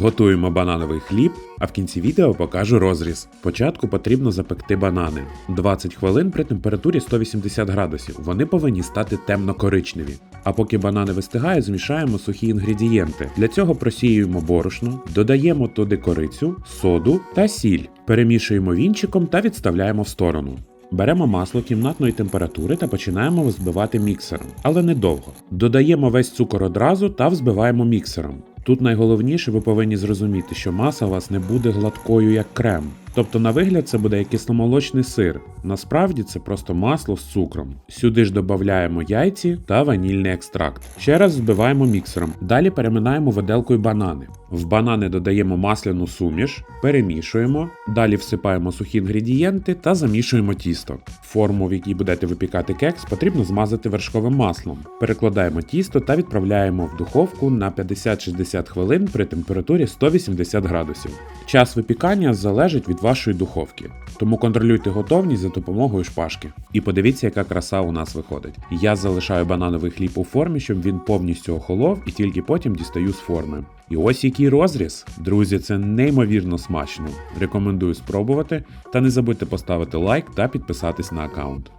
Готуємо банановий хліб, а в кінці відео покажу розріз. Спочатку потрібно запекти банани. 20 хвилин при температурі 180 градусів. Вони повинні стати темно-коричневі. А поки банани вистигають, змішаємо сухі інгредієнти. Для цього просіюємо борошно, додаємо туди корицю, соду та сіль. Перемішуємо вінчиком та відставляємо в сторону. Беремо масло кімнатної температури та починаємо взбивати міксером, але недовго. Додаємо весь цукор одразу та взбиваємо міксером. Тут найголовніше, ви повинні зрозуміти, що маса у вас не буде гладкою як крем. Тобто, на вигляд, це буде як кисломолочний сир. Насправді це просто масло з цукром. Сюди ж додаємо яйці та ванільний екстракт. Ще раз збиваємо міксером. Далі переминаємо виделкою банани. В банани додаємо масляну суміш, перемішуємо, далі всипаємо сухі інгредієнти та замішуємо тісто. Форму, в якій будете випікати кекс, потрібно змазати вершковим маслом. Перекладаємо тісто та відправляємо в духовку на 50-60 хвилин при температурі 180 градусів. Час випікання залежить від вашої духовки, тому контролюйте готовність за допомогою шпажки. І подивіться, яка краса у нас виходить. Я залишаю банановий хліб у формі, щоб він повністю охолов, і тільки потім дістаю з форми. І ось який розріз. Друзі, це неймовірно смачно. Рекомендую спробувати. Та не забудьте поставити лайк та підписатись на аккаунт.